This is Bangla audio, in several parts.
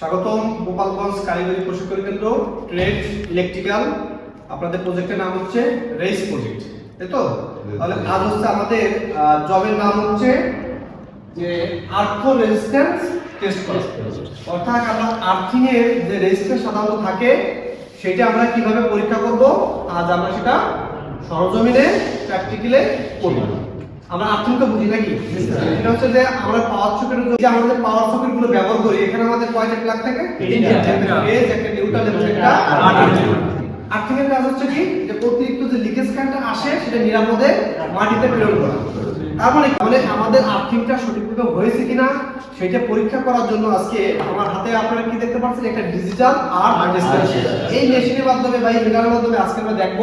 স্বাগতম গোপালগঞ্জ কারিগরি প্রশিক্ষণ কেন্দ্র, ট্রেড ইলেকট্রিক্যাল। আপনাদের প্রজেক্টের নাম হচ্ছে রেস প্রজেক্ট তাই তো? তাহলে আজ হচ্ছে আমাদের জবের নাম হচ্ছে যে আর্থ রেজিস্ট্যান্স টেস্ট করা। অর্থাৎ আমরা আর্থিং এর যে রেজিস্ট্যান্স সাধারণত থাকে, সেটা আমরা কীভাবে পরীক্ষা করব, আজ আমরা সেটা সরজমিনে প্র্যাকটিক্যালে করব। আমরা আর্থিং বুঝি নাকি? এটা হচ্ছে যে আমরা পাওয়ার সকেটের যে আমাদের পাওয়ার সকেটগুলো ব্যবহার করি এখানে আমাদের কয়টা প্লাগ থাকে তিনটা। একটা নিউট্রাল এবং একটা আর্থিং এর কাজ হচ্ছে কি? যে অতিরিক্ত যে লিকেজ কারেন্টটা আসে সেটা নিরাপদে মাটিতে প্রেরণ করা। তার মানে কি? মানে আমাদের আর্থিংটা সঠিকভাবে হয়েছে কিনা সেটা পরীক্ষা করার জন্য আজকে আমার হাতে আপনারা কি দেখতে পাচ্ছেন? একটা ডিজিটাল আর্ট রেজিস্ট্যান্স এই মেশিনের মাধ্যমে বা এই মিটারের মাধ্যমে আজকে আমরা দেখব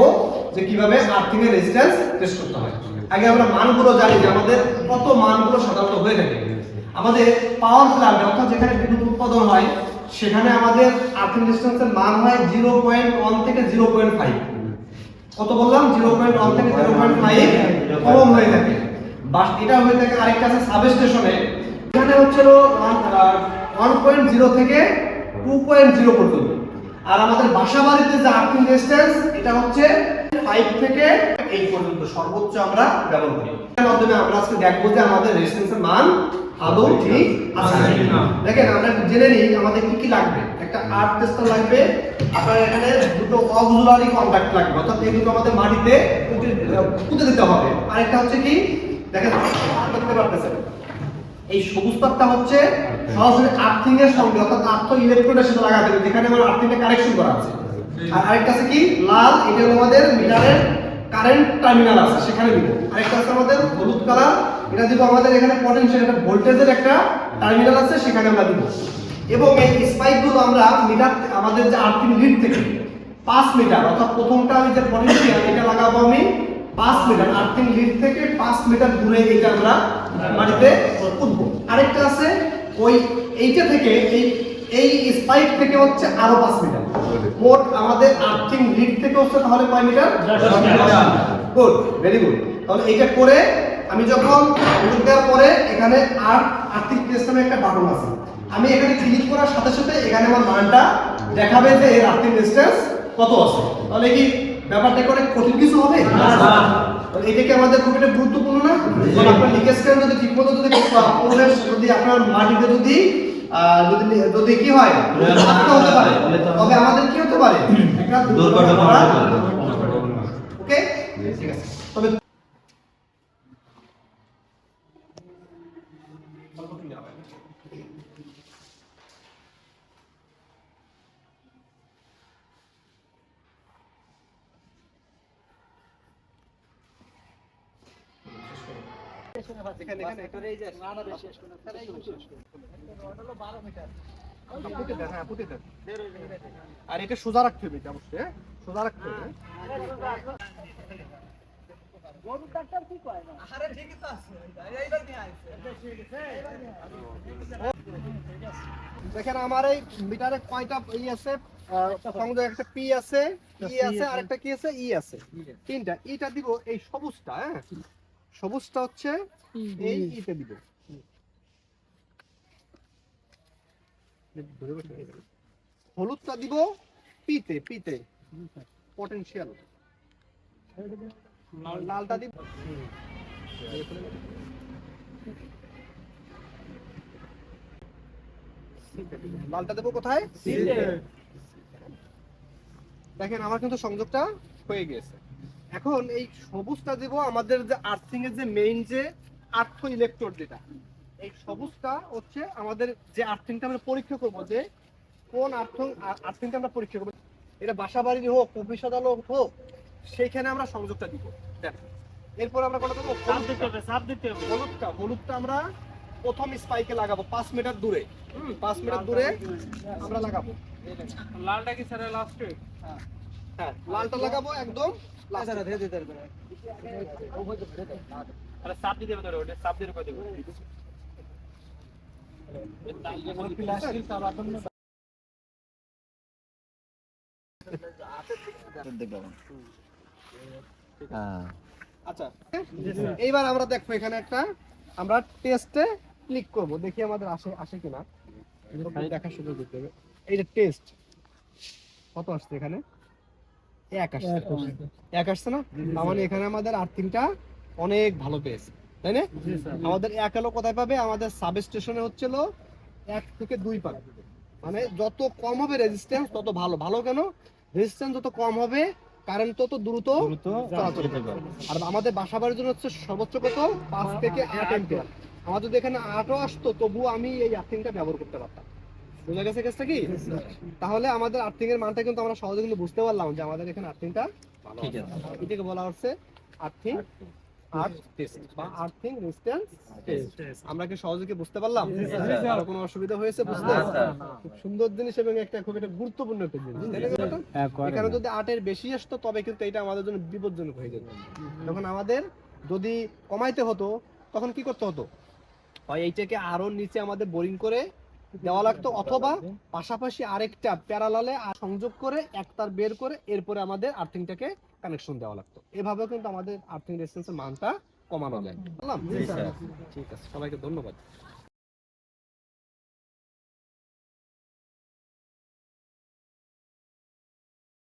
যে কীভাবে আর্থিং এর রেজিস্ট্যান্স টেস্ট করতে হয়। আগে আমরা মানগুলো জানি যে আমাদের কত মানগুলো সাধারণত হয়ে থাকে। আমাদের পাওয়ার প্ল্যান্ট অর্থাৎ যেখানে বিদ্যুৎ উৎপাদন হয়, সেখানে আমাদের আর্থিং রেজিস্ট্যান্সের মান হয় জিরো পয়েন্ট ওয়ান থেকে জিরো পয়েন্ট ফাইভ কত বললাম? জিরো পয়েন্ট ওয়ান থেকে জিরো পয়েন্ট ফাইভ কম হয়ে থাকে। বাস, এটা হয়ে থাকে আরেকটা আছে সাব স্টেশনে এখানে হচ্ছে ওয়ান পয়েন্ট জিরো থেকে টু পয়েন্ট জিরো পর্যন্ত। আর আমাদের বাসা বাড়িতে যে আর্থিং রেজিস্ট্যান্স এটা হচ্ছে ফাইভ থেকে এইট পর্যন্ত সর্বোচ্চ আমরা ব্যবহার করি। এর মাধ্যমে আমরা আজকে দেখব যে আমাদের রেজিস্ট্যান্সের মান আদৌ ঠিক? আছে কিনা। দেখেন আমরা জেনে নিই আমাদের কি কি লাগবে। একটা আর্ট টেস্টার লাগবে আপনার এখানে দুটো অক্সিলারি কন্টাক্ট লাগবে অর্থাৎ এই দুটো আমাদের মাটিতে পুঁতে- দিতে হবে। আরেকটা হচ্ছে কি দেখেন দেখতে পারতেছেন? এই সবুজ তারটা হচ্ছে সরাসরি আর্থিং এর সঙ্গে অর্থাৎ আর্থ ইলেকট্রোডের সাথে লাগাতে হবে। যেখানে আমার আর্থিংটা কানেকশন করা আছে। আর আরেকটা আছে কি লাল এটা আমাদের মিটারের কারেন্ট টার্মিনাল আছে, সেখানে দিব। আরেকটা আছে আমাদের হলুদ কালার এটা দিব আমাদের এখানে পটেনশিয়াল একটা ভোল্টেজের একটা টার্মিনাল আছে, সেখানে আমরা দিব। এবং এই স্পাইকগুলো আমরা মিটার আমাদের যে আর্থিং লিড থেকে পাঁচ মিটার অর্থাৎ প্রথমটা আমি যে পটেনশিয়াল এটা লাগাবো আমি পাঁচ মিটার আর্থিং লিড থেকে পাঁচ মিটার দূরে এটা আমরা মাটিতে পুঁতবো আরেকটা আছে ওই এইটা থেকে এই এই স্পাইক থেকে হচ্ছে আরও পাঁচ মিটার। মোট আমাদের আর্থিং লিড থেকে হচ্ছে তাহলে কয় মিটার? গুড ভেরি গুড তাহলে এইটা করে আমি যখন মুখ দেওয়ার পরে এখানে আর আর্থিক টেস্ট নামে একটা বাটন আছে। আমি এখানে ক্লিক করার সাথে সাথে এখানে আমার মানটা দেখাবে যে এর আর্থিক ডিস্টেন্স কত আছে। তাহলে কি ব্যাপারটা করে কঠিন কিছু হবে? তাহলে এটা কি আমাদের খুব একটা গুরুত্বপূর্ণ না। আপনার লিকেজ যদি ঠিকমতো যদি যদি আপনার মাটিতে যদি যদি যদি কি হয় আটকা হতে পারে। তবে আমাদের কি হতে পারে? একটা দুর্ঘটনা ওকে? ঠিক আছে। তবে এখানে এখানে পুঁতে দেন, হ্যাঁ, পুঁতে দেন। আর এটা সোজা রাখতে হবে এটা অবশ্যই হ্যাঁ? সোজা রাখতে হবে। দেখেন আমার এই মিটারে কয়টা ই আছে? সংযোগ একটা পি আছে ই আছে আর একটা কি আছে? ই আছে। তিনটা। ইটা দিব এই সবুজটা হ্যাঁ? সবুজটা হচ্ছে এই ইতে দিব। হলুদটা দিব পিতে পিতে। পটেনশিয়াল লালটা দিব লালটা দেবো কোথায়? দেখেন আমার কিন্তু সংযোগটা হয়ে গেছে। এখন এই সবুজটা দেব আমাদের যে আর্থিং এর যে মেইন যে আর্থ ইলেকট্রোড যেটা। এই সবুজটা হচ্ছে আমাদের যে আর্থিংটা আমরা পরীক্ষা করব যে কোন আর্থিং আর্থিংটা আমরা পরীক্ষা করব। এটা বাসা বাড়ি হোক অফিস আদালত হোক সেইখানে আমরা সংযোগটা দিব। দেখেন এরপর আমরা কোনটা দেবো হলুদটা। হলুদটা আমরা প্রথম স্পাইকে লাগাবো পাঁচ মিটার দূরে। পাঁচ মিটার দূরে আমরা লাগাবো। লালটা কি স্যার লাস্টে হ্যাঁ লালটা লাগাবো একদম সাপ দিতে হবে ওটা সাপ দিয়ে দেবো। আচ্ছা এইবার আমরা দেখব এখানে একটা আমরা টেস্টে ক্লিক করব দেখি আমাদের আসে আসে কিনা। দেখা শুরু করতে হবে। এইটা টেস্ট কত আসছে এখানে? এক আসছে। এক আসছে। না? তার মানে এখানে আমাদের আর্থিংটা অনেক ভালো পেয়েছে। তাই না? আমাদের এক এলো কোথায় পাবে? আমাদের সাব স্টেশনে হচ্ছিল এক থেকে দুই পাবে। মানে যত কম হবে রেজিস্ট্যান্স তত ভালো। ভালো কেন? রেজিস্ট্যান্স যত কম হবে কারেন্ট তত দ্রুত চলাচল আর আমাদের বাসা বাড়ির জন্য হচ্ছে সর্বোচ্চ কত? পাঁচ থেকে আট এম্পিয়ার আমার যদি এখানে আটও আসতো তবুও আমি এই আর্থিংটা ব্যবহার করতে পারতাম। বোঝা গেছে কেসটা কি? তাহলে আমাদের আর্থিং এর মানটা কিন্তু আমরা সহজে কিন্তু বুঝতে পারলাম যে আমাদের এখানে আর্থিংটা ঠিক আছে। এটাকে বলা হচ্ছে আর্থিং আর্থ টেস্ট বা আর্থিং রেজিস্ট্যান্স টেস্ট আমরা কি সহজে কি বুঝতে পারলাম? আর কোনো অসুবিধা হয়েছে বুঝতে? খুব সুন্দর জিনিস এবং একটা খুব একটা গুরুত্বপূর্ণ একটা জিনিস ব্যাপারটা? এখানে যদি আটের বেশি আসতো তবে কিন্তু এটা আমাদের জন্য বিপজ্জনক হয়ে যেত। তখন আমাদের যদি কমাইতে হতো তখন কি করতে হতো? হয় এইটাকে আরও নিচে আমাদের বোরিং করে দেওয়া লাগতো অথবা পাশাপাশি আরেকটা প্যারালালে সংযোগ করে একতার বের করে এরপরে আমাদের আর্থিংটাকে কানেকশন দেওয়া লাগতো। এভাবে কিন্তু আমাদের আর্থিং রেসিস্টেন্সের মানটা কমানো যায়। বুঝলাম ঠিক আছে। সবাইকে ধন্যবাদ।